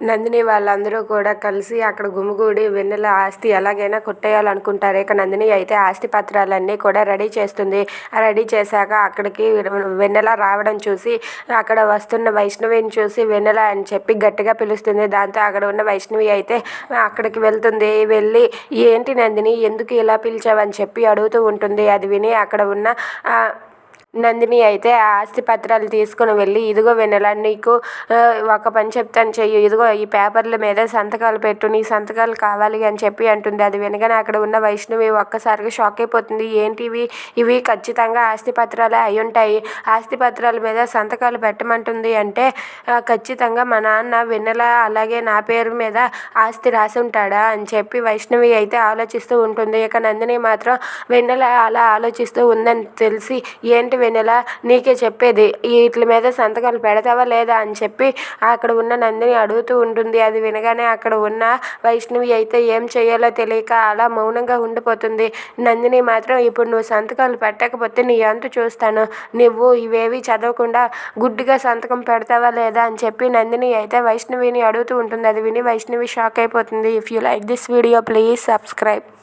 నందిని వాళ్ళందరూ కూడా కలిసి అక్కడ గుమిగూడి వెన్నెల ఆస్తి ఎలాగైనా కొట్టేయాలనుకుంటారు. ఇక నందిని అయితే ఆస్తి పత్రాలన్నీ కూడా రెడీ చేస్తుంది. రెడీ చేశాక అక్కడికి వెన్నెల రావడం చూసి అక్కడ వస్తున్న వైష్ణవిని చూసి వెన్నెల అని చెప్పి గట్టిగా పిలుస్తుంది. దాంతో అక్కడ ఉన్న వైష్ణవి అయితే అక్కడికి వెళ్తుంది. వెళ్ళి ఏంటి నందిని ఎందుకు ఇలా పిలిచావని చెప్పి అడుగుతూ ఉంటుంది. అది విని అక్కడ ఉన్న నందిని అయితే ఆ ఆస్తి పత్రాలు తీసుకుని వెళ్ళి ఇదిగో వెన్నెల నీకు ఒక పని చెప్తాను చెయ్యి. ఇదిగో ఈ పేపర్ల మీద సంతకాలు పెట్టు. నీ సంతకాలు కావాలి అని చెప్పి అంటుంది. అది వినగానే అక్కడ ఉన్న వైష్ణవి ఒక్కసారిగా షాక్ అయిపోతుంది. ఏంటివి ఇవి? ఇవి ఖచ్చితంగా ఆస్తి పత్రాలే అయి ఉంటాయి. ఆస్తి పత్రాల మీద సంతకాలు పెట్టమంటుంది అంటే ఖచ్చితంగా మా నాన్న వెన్నెల అలాగే నా పేరు మీద ఆస్తి రాసి ఉంటాడా? అని చెప్పి వైష్ణవి అయితే ఆలోచిస్తూ ఉంటుంది. ఇక నందిని మాత్రం వెన్నెల అలా ఆలోచిస్తూ ఉందని తెలిసి ఏంటి వెన్నెల నీకే చెప్పేది. వీటి మీద సంతకాలు పెడతావా లేదా అని చెప్పి అక్కడ ఉన్న నందిని అడుగుతూ ఉంటుంది. అది వినగానే అక్కడ ఉన్న వైష్ణవి అయితే ఏం చేయాలో తెలియక అలా మౌనంగా ఉండిపోతుంది. నందిని మాత్రం ఇప్పుడు నువ్వు సంతకాలు పెట్టకపోతే నీ అంతు చూస్తాను. నువ్వు ఇవేవి చదవకుండా గుడ్డిగా సంతకం పెడతావా లేదా అని చెప్పి నందిని అయితే వైష్ణవిని అడుగుతూ ఉంటుంది. అది విని వైష్ణవి షాక్ అయిపోతుంది. If you like this video please subscribe